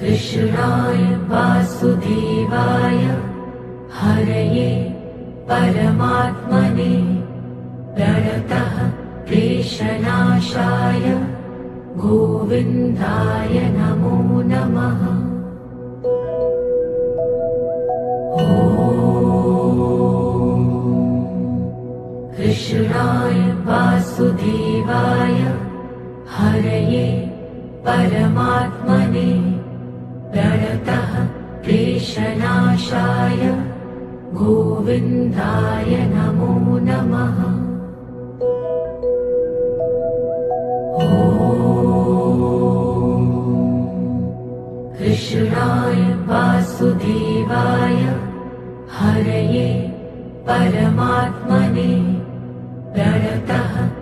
कृष्णाय वासुदेवाय हरये परमात्मने प्रणतः क्लेशनाशाय गोविन्दाय नमो नमः वासुदेवाय हरये परमात्मने प्रणतः क्लेशनाशाय गोविन्दाय नमो नमः। कृष्णाय वासुदेवाय हरये परमात्मने प्रणतः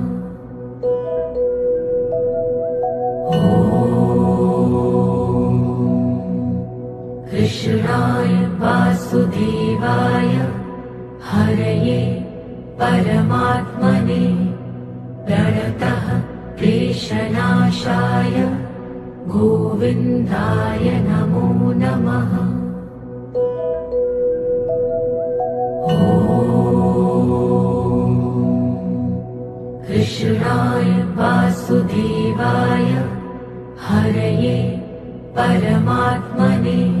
कृष्णाय वासुदेवाय। हरये परमात्मने प्रणतः क्लेशनाशाय। गोविन्दाय नमो नमः। कृष्णाय वासुदेवाय। हरये परमात्मने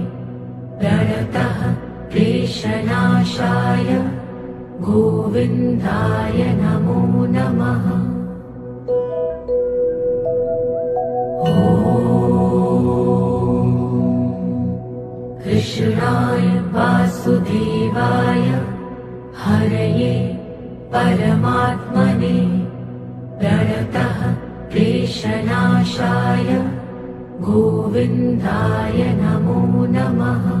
प्रणतः क्लेशनाशाय गोविन्दाय नमो नमः। कृष्णाय वासुदेवाय हरये परमात्मने प्रणतः क्लेशनाशाय गोविन्दाय नमो नमः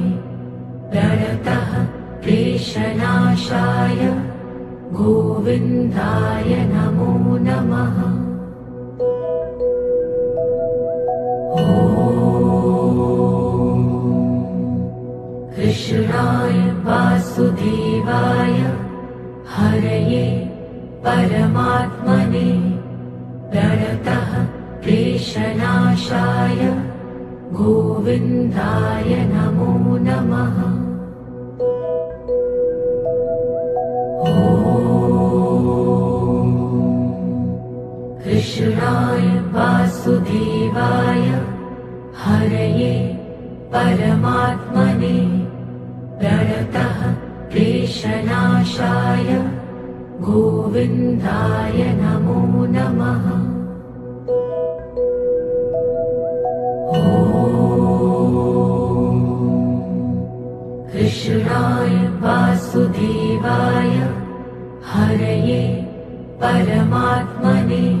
प्रणतः क्लेशनाशाय गोविन्दाय नमो नमः। कृष्णाय वासुदेवाय हरये परमात्मने प्रणतः क्लेशनाशाय गोविन्दाय नमो नमः कृष्णाय वासुदेवाय। हरये परमात्मने प्रणतः क्लेशनाशाय। गोविन्दाय नमो नमः। कृष्णाय वासुदेवाय। हरये परमात्मने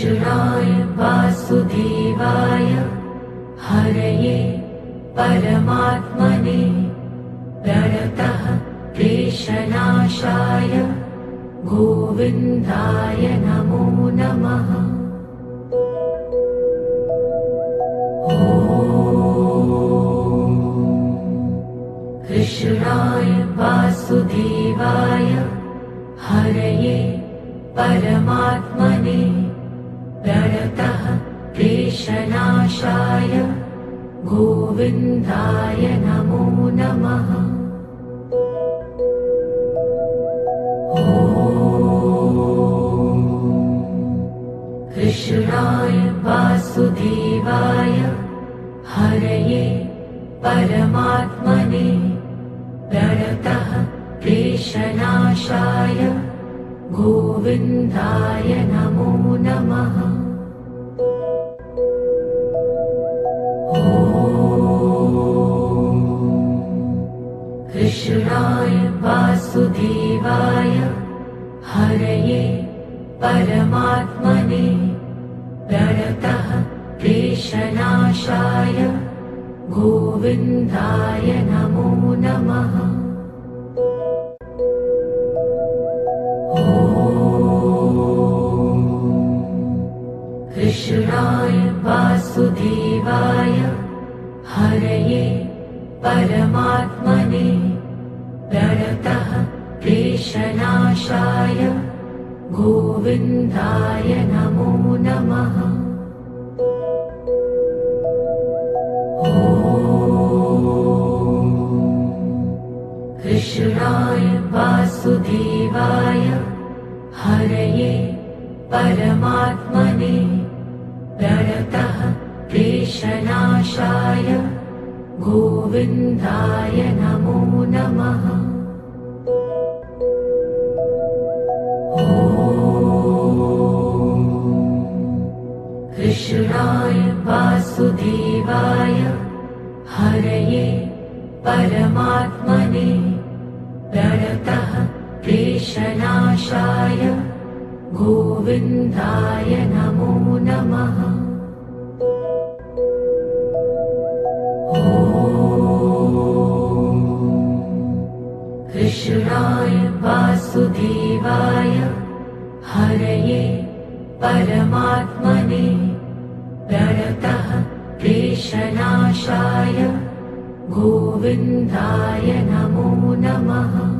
कृष्णाय वासुदेवाय। हरये परमात्मने प्रणतः क्लेशनाशाय। गोविन्दाय नमो नमः कृष्णाय वासुदेवाय हरये परमात्मने प्रणतः क्लेशनाशाय गोविन्दाय नमो नमः। कृष्णाय वासुदेवाय हरये परमात्मने प्रणतः क्लेशनाशाय गोविन्दाय नमो नमः। कृष्णाय वासुदेवाय हरये परमात्मने प्रणतः क्लेशनाशाय गोविन्दाय परमात्मने प्रणतः क्लेशनाशाय गोविन्दाय नमो नमः। कृष्णाय वासुदेवाय हरये परमात्मने प्रणतः क्लेशनाशाय गोविन्दाय नमो नमः। कृष्णाय वासुदेवाय हरये परमात्मने प्रणतः क्लेशनाशाय गोविन्दाय नमो नमः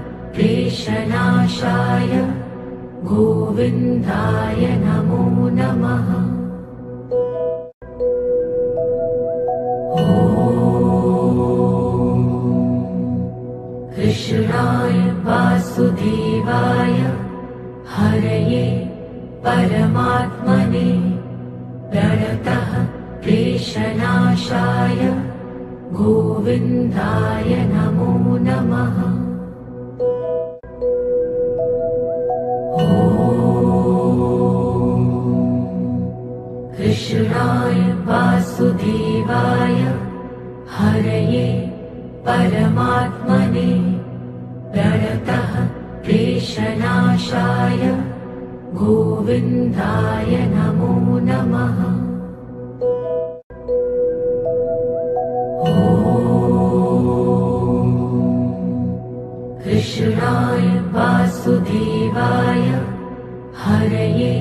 क्लेशनाशाय गोविन्दाय नमो नमः। कृष्णाय वासुदेवाय हरये परमात्मने प्रणतः क्लेशनाशाय गोविन्दाय नमो नमः कृष्णाय वासुदेवाय हरये परमात्मने प्रणतः क्लेशनाशाय गोविन्दाय नमो नमः। कृष्णाय वासुदेवाय हरये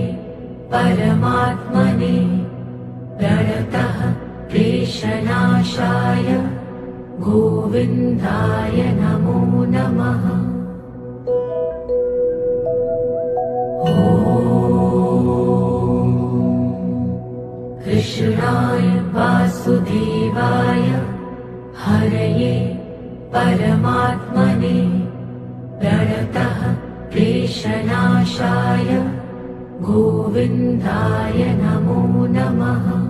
परमात्मने प्रणतः क्लेशनाशाय गोविन्दाय नमो नमः। कृष्णाय वासुदेवाय हरये परमात्मने प्रणतः क्लेशनाशाय गोविन्दाय नमो नमः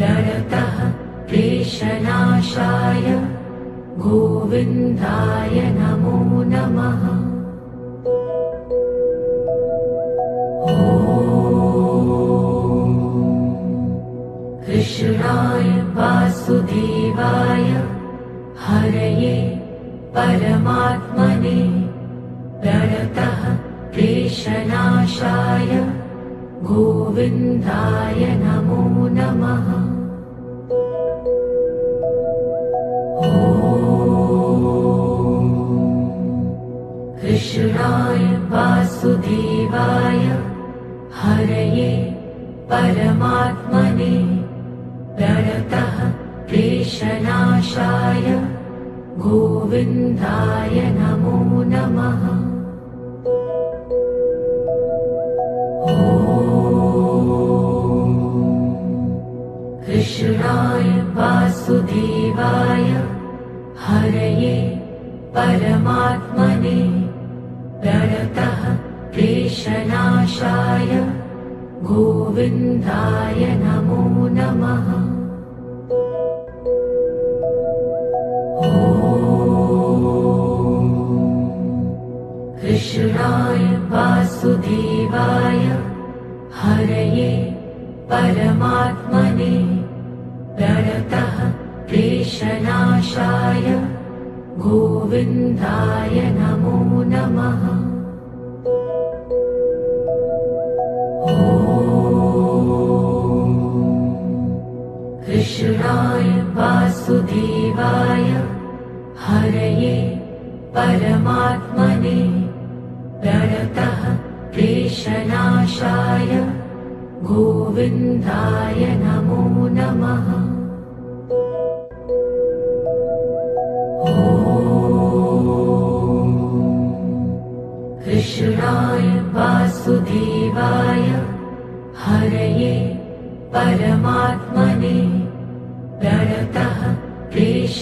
प्रणतः क्लेशनाशाय गोविन्दाय नमो नमः। कृष्णाय वासुदेवाय हरये परमात्मने प्रणतः क्लेशनाशाय गोविन्दाय नमो नमः परमात्मने प्रणतः क्लेशनाशाय गोविन्दाय नमो नमः। कृष्णाय वासुदेवाय हरये परमात्मने प्रणतः क्लेशनाशाय गोविन्दाय नमो नमः। कृष्णाय वासुदेवाय हरये परमात्मने प्रणतः क्लेशनाशाय गोविन्दाय नमो नमः कृष्णाय वासुदेवाय हरये परमात्मने प्रणतः क्लेशनाशाय गोविन्दाय नमो नमः। कृष्णाय वासुदेवाय हरये परमात्मने